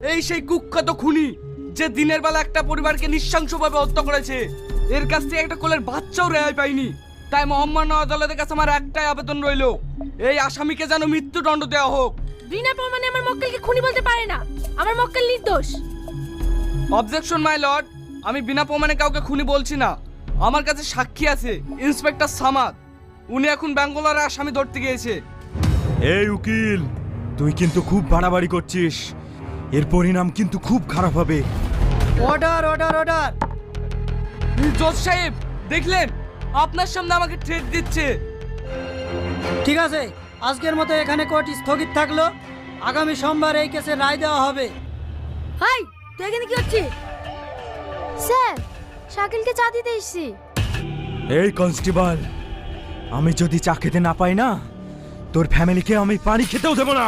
এই সেই কুখ্যাত খুনি যে দিনের বেলা একটা পরিবারকে নৃশংসভাবে হত্যা করেছে। এর কাছ থেকে একটা কোলের বাচ্চাও রেহাই পাইনি। তাই মহামান্য আদালতের কাছে আমার একটাই আবেদন রইল এই আসামিকে যেন মৃত্যুদণ্ড দেওয়া হোক। বিনা প্রমাণে আমার মক্কেলকে খুনি বলতে পারে না। আমার মক্কেল নির্দোষ। অবজেকশন মাই লর্ড আমি বিনা প্রমাণে কাউকে খুনি বলছি না। আমার কাছে সাক্ষী আছে ইন্সপেক্টর সামাদ। উনি এখন ব্যাঙ্গালোরে আসামি ধরতে গিয়েছে। এই উকিল তুই কিন্তু খুব বাড়াবাড়ি করছিস। এর পরিণাম কিন্তু খুব খারাপ হবে। অর্ডার অর্ডার অর্ডার জজ সাহেব দেখলেন? আপনার সামনে আমাকে থ্রেট দিচ্ছে। ঠিক আছে আজকের মতো এখানে কোর্ট স্থগিত থাকল। আগামী সোমবার এই কেসে রায় দেওয়া হবে। হাই তুই এখানে কি হচ্ছে স্যার শাকিলকে চা দিতে এসছি। এই কনস্টেবল আমি যদি চা খেতে না পাই না তোর ফ্যামিলিকে আমি পানি খেতেও দেবো না।